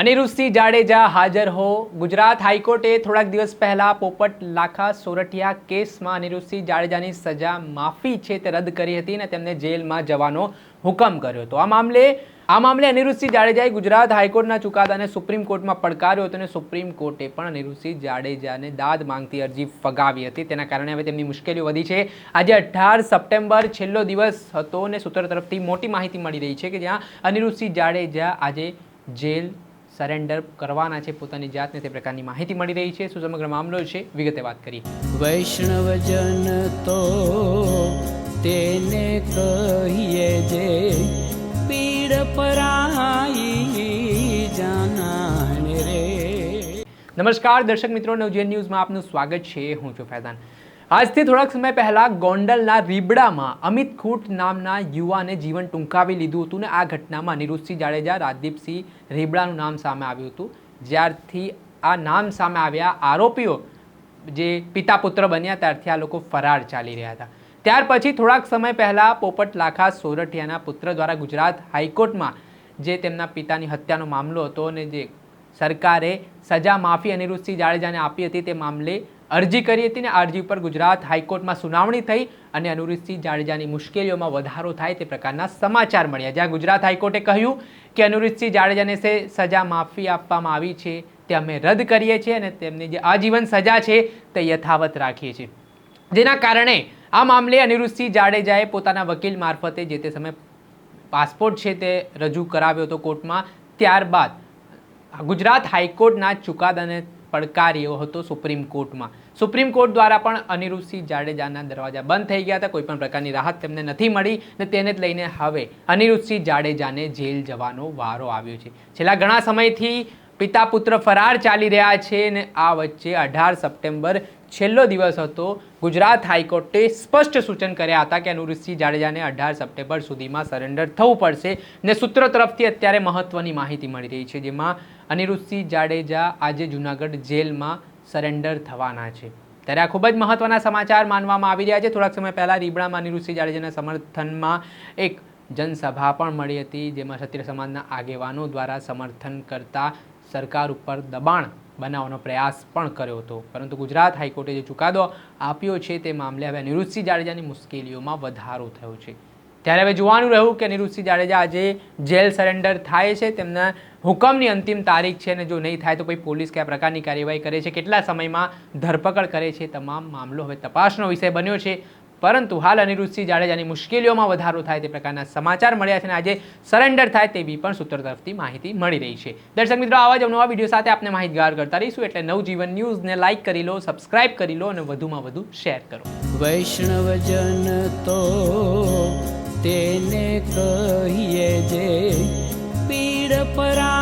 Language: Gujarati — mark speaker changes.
Speaker 1: અનિરુદ્ધસિંહ જાડેજા હાજર હો. ગુજરાત હાઈકોર્ટે થોડાક દિવસ પહેલા પોપટ લાખા સોરઠિયા કેસમાં અનિરુદ્ધસિંહ જાડેજાની સજા માફી છે તે રદ કરી હતી અને તેમને જેલમાં જવાનો હુકમ કર્યો હતો. આ મામલે આ મામલે અનિરુદ્ધસિંહ જાડેજાએ ગુજરાત હાઈકોર્ટના ચુકાદાને સુપ્રીમ કોર્ટમાં પડકાર્યો હતો અને સુપ્રીમ કોર્ટે પણ અનિરુદ્ધસિંહ જાડેજાને દાદ માંગતી અરજી ફગાવી હતી. તેના કારણે હવે તેમની મુશ્કેલીઓ વધી છે. આજે અઢાર સપ્ટેમ્બર છેલ્લો દિવસ હતો અને સૂત્ર તરફથી મોટી માહિતી મળી રહી છે કે જ્યાં અનિરુદ્ધસિંહ જાડેજા આજે જેલ સરેન્ડર કરવાના છે પોતાની જાતને તે પ્રકારની માહિતી મળી રહી છે. શું સમગ્ર મામલો છે? વિગતે વાત કરી
Speaker 2: વૈષ્ણવજન તો તેને કહીએ જે પીડ પરાઈ જાનાને રે.
Speaker 1: નમસ્કાર દર્શક મિત્રો. નવજીવન ન્યૂઝમાં આપનું સ્વાગત છે. હું છું ફૈઝાન. આજથી થોડાક સમય પહેલા ગોંડલના રીબડામાં અમિત ખૂટ નામના યુવાને જીવન ટૂંકાવી લીધું હતું ને આ ઘટનામાં અનિરુદ્ધસિંહ જાડેજા, રાજદીપસિંહ રીબડાનું નામ સામે આવ્યું હતું. જ્યારથી આ નામ સામે આવ્યા આરોપીઓ જે પિતા પુત્ર બન્યા, ત્યારથી આ લોકો ફરાર ચાલી રહ્યા હતા. ત્યાર પછી થોડાક સમય પહેલાં પોપટ લાખા સોરઠિયાના પુત્ર દ્વારા ગુજરાત હાઈકોર્ટમાં જે તેમના પિતાની હત્યાનો મામલો હતો અને જે સરકારે સજા માફી અનિરુદ્ધસિંહ જાડેજાને આપી હતી તે મામલે અરજી કરી હતી ને અરજી ઉપર ગુજરાત હાઈકોર્ટમાં સુનાવણી થઈ અને અનિરુદ્ધસિંહ જાડેજાની મુશ્કેલીઓમાં વધારો થાય તે પ્રકારના સમાચાર મળ્યા. જ્યાં ગુજરાત હાઈકોર્ટે કહ્યું કે અનિરુદ્ધસિંહ જાડેજાને સે સજા માફી આપવામાં આવી છે તે અમે રદ કરીએ છીએ અને તેમની જે આજીવન સજા છે તે યથાવત રાખીએ છીએ. જેના કારણે આ મામલે અનિરુદ્ધસિંહ જાડેજાએ પોતાના વકીલ મારફતે જે તે સમયે પાસપોર્ટ છે તે રજૂ કરાવ્યો હતો કોર્ટમાં, ત્યારબાદ ગુજરાત હાઈકોર્ટના ચુકાદાને પડકાર્યો હતો સુપ્રીમ કોર્ટમાં. સુપ્રીમ કોર્ટ દ્વારા પણ અનિરુદ્ધસિંહ જાડેજાના દરવાજા બંધ થઈ ગયા હતા. કોઈ પણ પ્રકારની રાહત તેમને નથી મળી ને તેને જ લઈને હવે અનિરુદ્ધસિંહ જાડેજાને જેલ જવાનો વારો આવ્યો છે. છેલ્લા ઘણા સમયથી પિતા પુત્ર ફરાર ચાલી રહ્યા છે ને આ વચ્ચે અઢાર સપ્ટેમ્બર છેલ્લો દિવસ હતો. ગુજરાત હાઈકોર્ટે સ્પષ્ટ સૂચન કર્યા હતા કે અનુરૂધસિંહ જાડેજાને અઢાર સપ્ટેમ્બર સુધીમાં સરેન્ડર થવું પડશે ને સૂત્રો તરફથી અત્યારે મહત્વની માહિતી મળી રહી છે, જેમાં અનિરુદ્ધસિંહ જાડેજા આજે જૂનાગઢ જેલમાં સરેન્ડર થવાના છે. ત્યારે આ ખૂબ જ મહત્વના સમાચાર માનવામાં આવી રહ્યા છે. થોડાક સમય પહેલાં રીબડામાં અનિરુદ્ધસિંહ જાડેજાના સમર્થનમાં એક જનસભા પણ મળી હતી, જેમાં ક્ષત્રિય સમાજના આગેવાનો દ્વારા સમર્થન કરતા સરકાર ઉપર દબાણ બનાવવાનો પ્રયાસ પણ કર્યો હતો. પરંતુ ગુજરાત હાઈકોર્ટે જે ચુકાદો આપ્યો છે તે મામલે હવે અનિરુદ્ધસિંહ જાડેજાની મુશ્કેલીઓમાં વધારો થયો છે. ત્યારે હવે જોવાનું રહ્યું કે અનિરુદ્ધસિંહ જાડેજા આજે જેલ સરેન્ડર થાય છે, તેમના હુકમની અંતિમ તારીખ છે અને જો નહીં થાય તો પછી પોલીસ કયા પ્રકારની કાર્યવાહી કરે છે, કેટલા સમયમાં ધરપકડ કરે છે, તમામ મામલો હવે તપાસનો વિષય બન્યો છે. પરંતુ હાલ અનિરુદ્ધસિંહ જાડેજાની મુશ્કેલીઓમાં વધારો થાય તે પ્રકારના સમાચાર મળ્યા છે અને આજે સરેન્ડર થાય તેવી પણ સૂત્ર તરફથી માહિતી મળી રહી છે. દર્શક મિત્રો, આવા જ નવા વીડિયો સાથે આપણે માહિતગાર કરતા રહીશું. એટલે નવજીવન ન્યૂઝને લાઇક કરી લો સબસ્ક્રાઇબ કરી લો અને વધુમાં વધુ શેર કરો.
Speaker 2: વૈષ્ણવજન તો તેને કહીએ જે પીડ પરાઈ